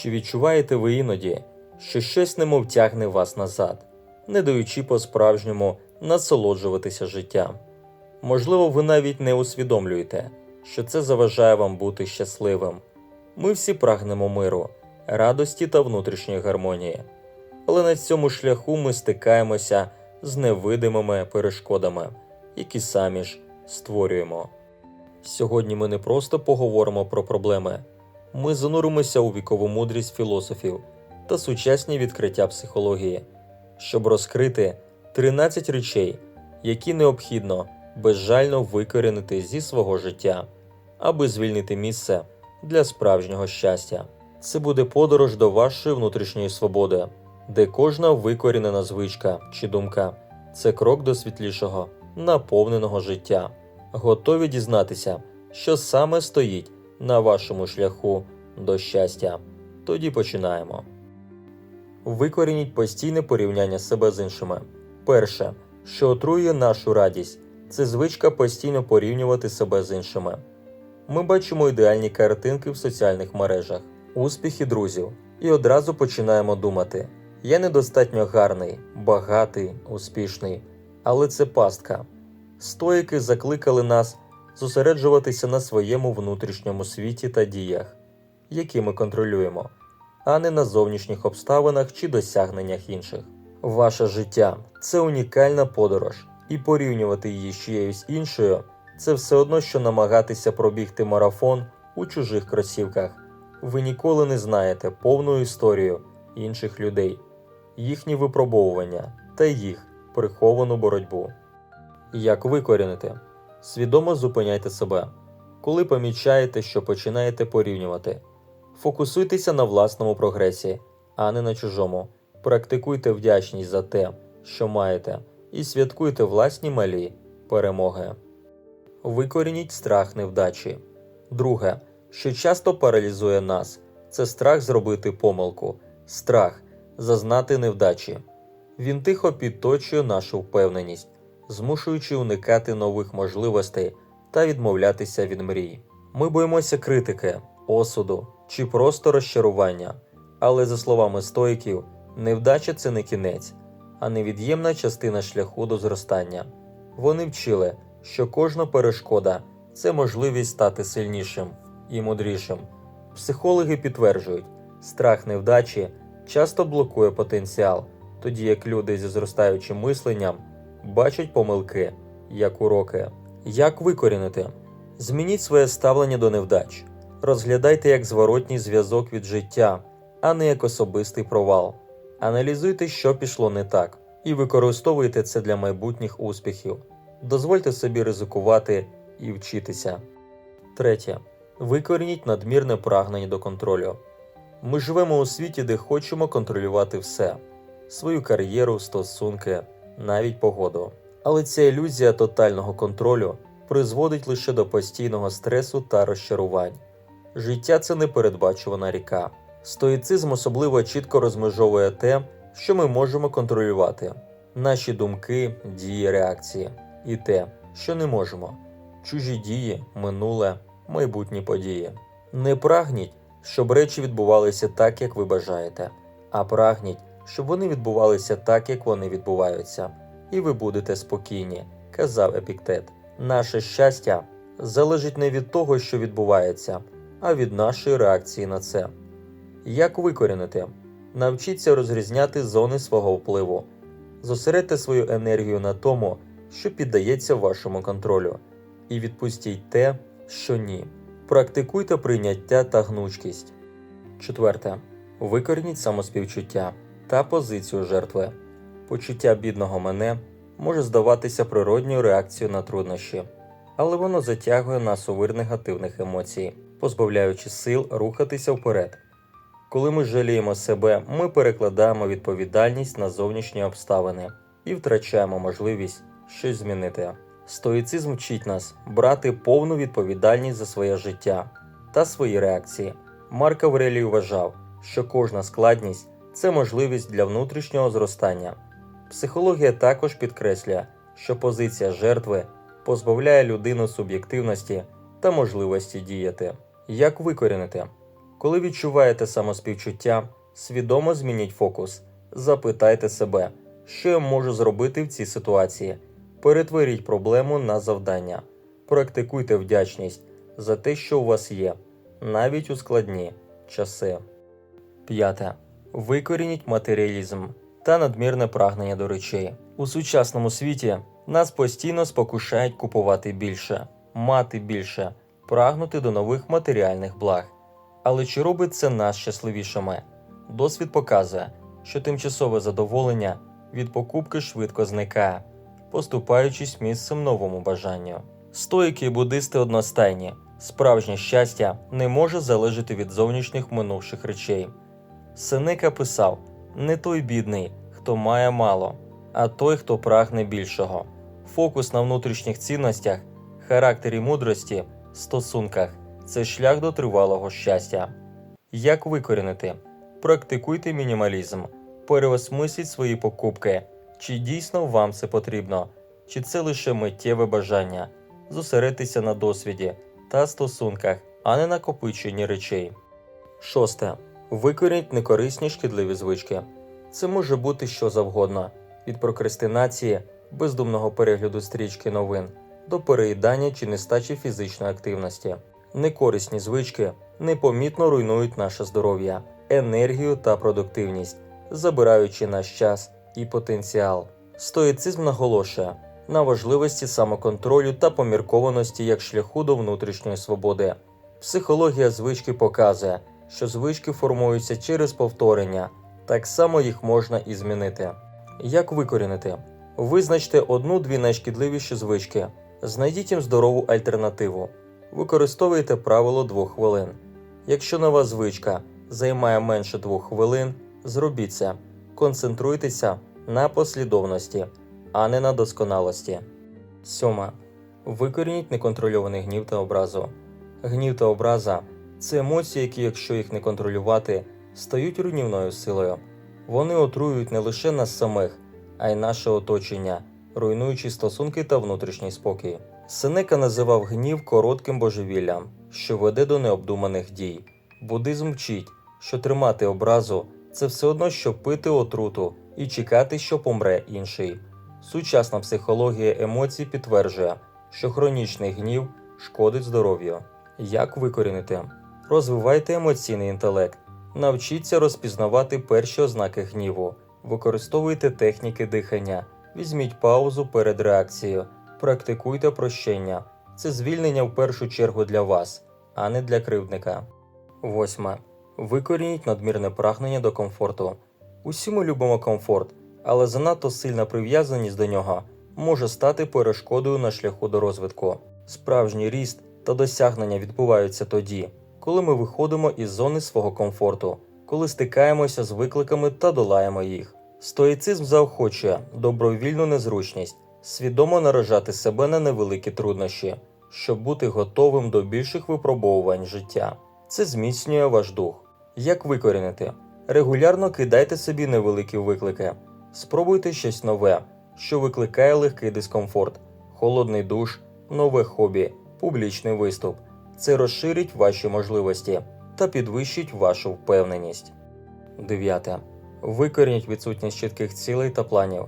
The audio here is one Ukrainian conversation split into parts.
Чи відчуваєте ви іноді, що щось немов тягне вас назад, не даючи по-справжньому насолоджуватися життям? Можливо, ви навіть не усвідомлюєте, що це заважає вам бути щасливим. Ми всі прагнемо миру, радості та внутрішньої гармонії. Але на цьому шляху ми стикаємося з невидимими перешкодами, які самі ж створюємо. Сьогодні ми не просто поговоримо про проблеми, ми зануримося у вікову мудрість філософів та сучасні відкриття психології, щоб розкрити 13 речей, які необхідно безжально викорінити зі свого життя, аби звільнити місце для справжнього щастя. Це буде подорож до вашої внутрішньої свободи, де кожна викорінена звичка чи думка це крок до світлішого, наповненого життя. Готові дізнатися, що саме стоїть на вашому шляху до щастя. Тоді починаємо. Викорініть постійне порівняння себе з іншими. Перше, що отруює нашу радість, це звичка постійно порівнювати себе з іншими. Ми бачимо ідеальні картинки в соціальних мережах, успіхи друзів, і одразу починаємо думати: я недостатньо гарний, багатий, успішний, але це пастка. Стоїки закликали нас зосереджуватися на своєму внутрішньому світі та діях, які ми контролюємо, а не на зовнішніх обставинах чи досягненнях інших. Ваше життя це унікальна подорож, і порівнювати її з чиєюсь іншою це все одно, що намагатися пробігти марафон у чужих кросівках. Ви ніколи не знаєте повну історію інших людей, їхні випробовування та їх приховану боротьбу. Як викорінити? Свідомо зупиняйте себе. Коли помічаєте, що починаєте порівнювати, фокусуйтеся на власному прогресі, а не на чужому. Практикуйте вдячність за те, що маєте, і святкуйте власні малі перемоги. Викорініть страх невдачі. Друге, що часто паралізує нас, це страх зробити помилку, страх зазнати невдачі. Він тихо підточує нашу впевненість, змушуючи уникати нових можливостей та відмовлятися від мрій. Ми боїмося критики, осуду чи просто розчарування. Але, за словами стоїків, невдача це не кінець, а невід'ємна частина шляху до зростання. Вони вчили, що кожна перешкода це можливість стати сильнішим і мудрішим. Психологи підтверджують, страх невдачі часто блокує потенціал, тоді як люди зі зростаючим мисленням бачать помилки як уроки. Як викорінити? Змініть своє ставлення до невдач. Розглядайте як зворотній зв'язок від життя, а не як особистий провал. Аналізуйте, що пішло не так, і використовуйте це для майбутніх успіхів. Дозвольте собі ризикувати і вчитися. Третє. Викорініть надмірне прагнення до контролю. Ми живемо у світі, де хочемо контролювати все: свою кар'єру, стосунки, навіть погоду. Але ця ілюзія тотального контролю призводить лише до постійного стресу та розчарувань. Життя це непередбачувана ріка. Стоїцизм особливо чітко розмежовує те, що ми можемо контролювати: наші думки, дії, реакції, і те, що не можемо, чужі дії, минуле, майбутні події. Не прагніть, щоб речі відбувалися так, як ви бажаєте, а прагніть, щоб вони відбувалися так, як вони відбуваються, і ви будете спокійні, казав Епіктет. Наше щастя залежить не від того, що відбувається, а від нашої реакції на це. Як викорінити? Навчіться розрізняти зони свого впливу, зосередьте свою енергію на тому, що піддається вашому контролю, і відпустіть те, що ні. Практикуйте прийняття та гнучкість. Четверте. Викорініть самоспівчуття та позицію жертви. Почуття бідного мене може здаватися природньою реакцією на труднощі, але воно затягує нас у вир негативних емоцій, позбавляючи сил рухатися вперед. Коли ми жаліємо себе, ми перекладаємо відповідальність на зовнішні обставини і втрачаємо можливість щось змінити. Стоїцизм вчить нас брати повну відповідальність за своє життя та свої реакції. Марк Аврелій вважав, що кожна складність це можливість для внутрішнього зростання. Психологія також підкреслює, що позиція жертви позбавляє людину суб'єктивності та можливості діяти. Як викорінити? Коли відчуваєте самоспівчуття, свідомо змініть фокус. Запитайте себе, що я можу зробити в цій ситуації. Перетворіть проблему на завдання. Практикуйте вдячність за те, що у вас є, навіть у складні часи. П'яте. Викорініть матеріалізм та надмірне прагнення до речей. У сучасному світі нас постійно спокушають купувати більше, мати більше, прагнути до нових матеріальних благ. Але чи робить це нас щасливішими? Досвід показує, що тимчасове задоволення від покупки швидко зникає, поступаючись місцем новому бажанню. Стоїки і буддисти одностайні. Справжнє щастя не може залежати від зовнішніх минувших речей. Сенека писав: не той бідний, хто має мало, а той, хто прагне більшого. Фокус на внутрішніх цінностях, характері мудрості, стосунках це шлях до тривалого щастя. Як викорінити? Практикуйте мінімалізм, переосмисліть свої покупки, чи дійсно вам це потрібно, чи це лише миттєве бажання, зосередьтеся на досвіді та стосунках, а не накопиченні речей. Шосте. Викорініть некорисні шкідливі звички. Це може бути що завгодно: від прокрастинації, бездумного перегляду стрічки новин до переїдання чи нестачі фізичної активності. Некорисні звички непомітно руйнують наше здоров'я, енергію та продуктивність, забираючи наш час і потенціал. Стоїцизм наголошує на важливості самоконтролю та поміркованості як шляху до внутрішньої свободи. Психологія звички показує, що звички формуються через повторення, так само їх можна і змінити. Як викорінити? Визначте одну-дві найшкідливіші звички, знайдіть їм здорову альтернативу. Використовуйте правило двох хвилин. Якщо нова звичка займає менше двох хвилин, зробіть це. Концентруйтеся на послідовності, а не на досконалості. Сьоме. Викорініть неконтрольований гнів та образу. Гнів та образа це емоції, які, якщо їх не контролювати, стають руйнівною силою. Вони отруюють не лише нас самих, а й наше оточення, руйнуючи стосунки та внутрішній спокій. Сенека називав гнів коротким божевіллям, що веде до необдуманих дій. Буддизм вчить, що тримати образу це все одно, що пити отруту і чекати, що помре інший. Сучасна психологія емоцій підтверджує, що хронічний гнів шкодить здоров'ю. Як викорінити? Розвивайте емоційний інтелект, навчіться розпізнавати перші ознаки гніву, використовуйте техніки дихання, візьміть паузу перед реакцією, практикуйте прощення. Це звільнення в першу чергу для вас, а не для кривдника. Восьме. Викорініть надмірне прагнення до комфорту. Усі ми любимо комфорт, але занадто сильна прив'язаність до нього може стати перешкодою на шляху до розвитку. Справжній ріст та досягнення відбуваються тоді, коли ми виходимо із зони свого комфорту, коли стикаємося з викликами та долаємо їх. Стоїцизм заохочує добровільну незручність, свідомо наражати себе на невеликі труднощі, щоб бути готовим до більших випробовувань життя. Це зміцнює ваш дух. Як викорінити? Регулярно кидайте собі невеликі виклики. Спробуйте щось нове, що викликає легкий дискомфорт, холодний душ, нове хобі, публічний виступ. Це розширить ваші можливості та підвищить вашу впевненість. 9. Викорініть відсутність чітких цілей та планів.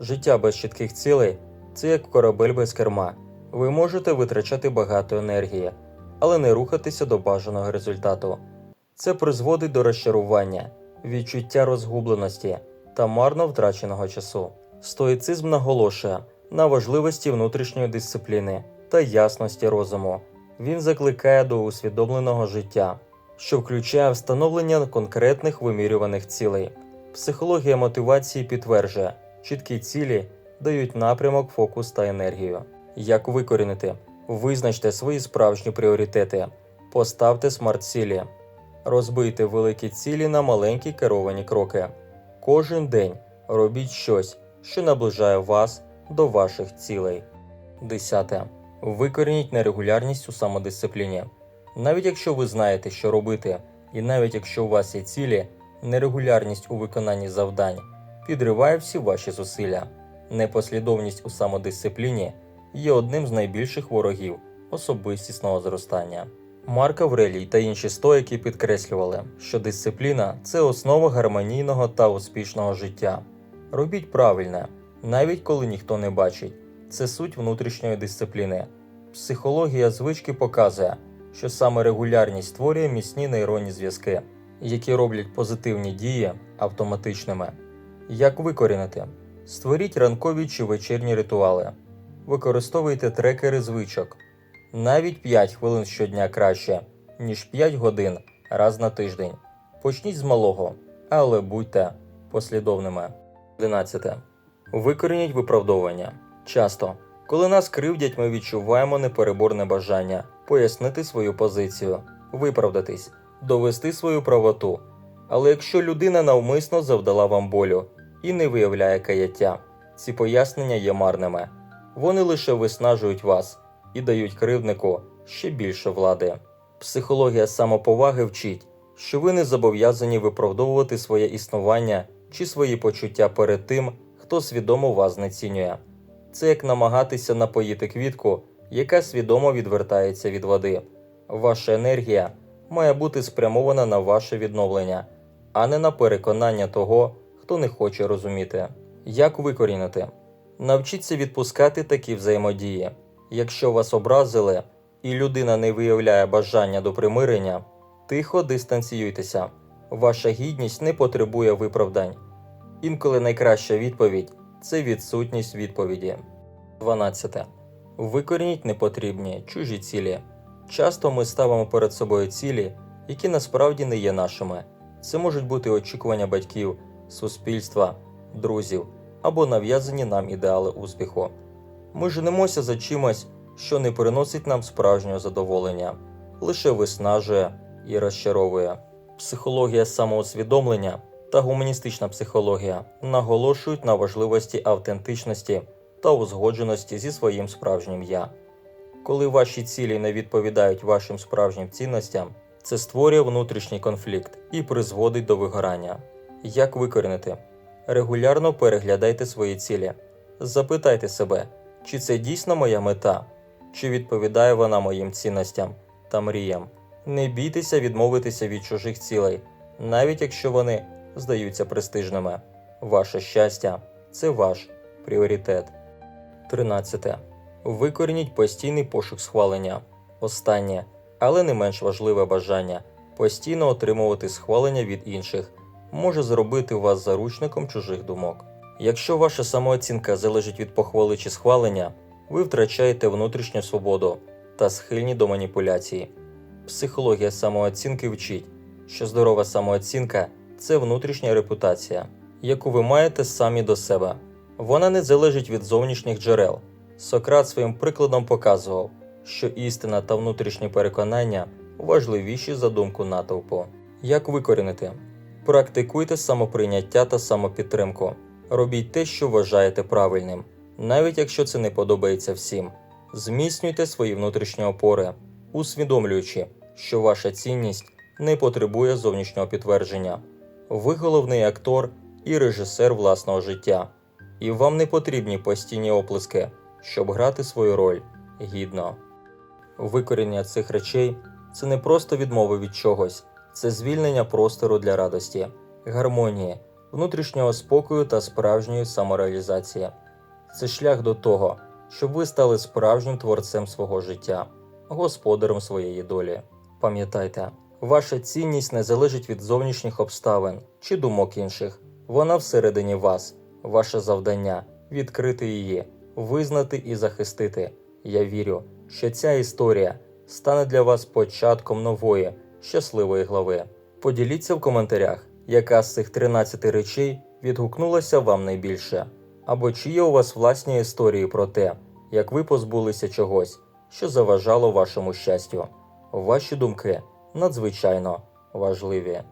Життя без чітких цілей це як корабель без керма. Ви можете витрачати багато енергії, але не рухатися до бажаного результату. Це призводить до розчарування, відчуття розгубленості та марно втраченого часу. Стоїцизм наголошує на важливості внутрішньої дисципліни та ясності розуму. Він закликає до усвідомленого життя, що включає встановлення конкретних вимірюваних цілей. Психологія мотивації підтверджує, чіткі цілі дають напрямок, фокус та енергію. Як викорінити? Визначте свої справжні пріоритети, поставте смарт-цілі, розбийте великі цілі на маленькі керовані кроки. Кожен день робіть щось, що наближає вас до ваших цілей. 10. Викорініть нерегулярність у самодисципліні. Навіть якщо ви знаєте, що робити, і навіть якщо у вас є цілі, нерегулярність у виконанні завдань підриває всі ваші зусилля. Непослідовність у самодисципліні є одним з найбільших ворогів особистісного зростання. Марк Аврелій та інші стоїки підкреслювали, що дисципліна це основа гармонійного та успішного життя. Робіть правильне, навіть коли ніхто не бачить. Це суть внутрішньої дисципліни. Психологія звички показує, що саме регулярність створює міцні нейронні зв'язки, які роблять позитивні дії автоматичними. Як викорінити? Створіть ранкові чи вечірні ритуали. Використовуйте трекери звичок. Навіть 5 хвилин щодня краще, ніж 5 годин раз на тиждень. Почніть з малого, але будьте послідовними. 11. Викорініть виправдовування. Часто, коли нас кривдять, ми відчуваємо непереборне бажання пояснити свою позицію, виправдатись, довести свою правоту. Але якщо людина навмисно завдала вам болю і не виявляє каяття, ці пояснення є марними. Вони лише виснажують вас і дають кривднику ще більше влади. Психологія самоповаги вчить, що ви не зобов'язані виправдовувати своє існування чи свої почуття перед тим, хто свідомо вас знецінює. Це як намагатися напоїти квітку, яка свідомо відвертається від води. Ваша енергія має бути спрямована на ваше відновлення, а не на переконання того, хто не хоче розуміти. Як викорінити? Навчіться відпускати такі взаємодії. Якщо вас образили і людина не виявляє бажання до примирення, тихо дистанціюйтеся. Ваша гідність не потребує виправдань. Інколи найкраща відповідь це відсутність відповіді. 12. Викорініть непотрібні чужі цілі. Часто ми ставимо перед собою цілі, які насправді не є нашими. Це можуть бути очікування батьків, суспільства, друзів або нав'язані нам ідеали успіху. Ми женемося за чимось, що не приносить нам справжнього задоволення, лише виснажує і розчаровує. Психологія самоусвідомлення та гуманістична психологія наголошують на важливості автентичності та узгодженості зі своїм справжнім я. Коли ваші цілі не відповідають вашим справжнім цінностям, це створює внутрішній конфлікт і призводить до вигорання. Як викорінити? Регулярно переглядайте свої цілі. Запитайте себе, чи це дійсно моя мета, чи відповідає вона моїм цінностям та мріям. Не бійтеся відмовитися від чужих цілей, навіть якщо вони здаються престижними. Ваше щастя це ваш пріоритет. 13. Викорініть постійний пошук схвалення. Останнє, але не менш важливе бажання постійно отримувати схвалення від інших може зробити вас заручником чужих думок. Якщо ваша самооцінка залежить від похвали чи схвалення, ви втрачаєте внутрішню свободу та схильні до маніпуляції. Психологія самооцінки вчить, що здорова самооцінка це внутрішня репутація, яку ви маєте самі до себе. Вона не залежить від зовнішніх джерел. Сократ своїм прикладом показував, що істина та внутрішні переконання важливіші за думку натовпу. Як викорінити? Практикуйте самоприйняття та самопідтримку. Робіть те, що вважаєте правильним, навіть якщо це не подобається всім. Зміцнюйте свої внутрішні опори, усвідомлюючи, що ваша цінність не потребує зовнішнього підтвердження. Ви головний актор і режисер власного життя, і вам не потрібні постійні оплески, щоб грати свою роль гідно. Викорінення цих речей це не просто відмови від чогось, це звільнення простору для радості, гармонії, внутрішнього спокою та справжньої самореалізації. Це шлях до того, щоб ви стали справжнім творцем свого життя, господарем своєї долі. Пам'ятайте, ваша цінність не залежить від зовнішніх обставин чи думок інших. Вона всередині вас, ваше завдання відкрити її, визнати і захистити. Я вірю, що ця історія стане для вас початком нової, щасливої глави. Поділіться в коментарях, яка з цих 13 речей відгукнулася вам найбільше, або чи є у вас власні історії про те, як ви позбулися чогось, що заважало вашому щастю. Ваші думки надзвичайно важливі.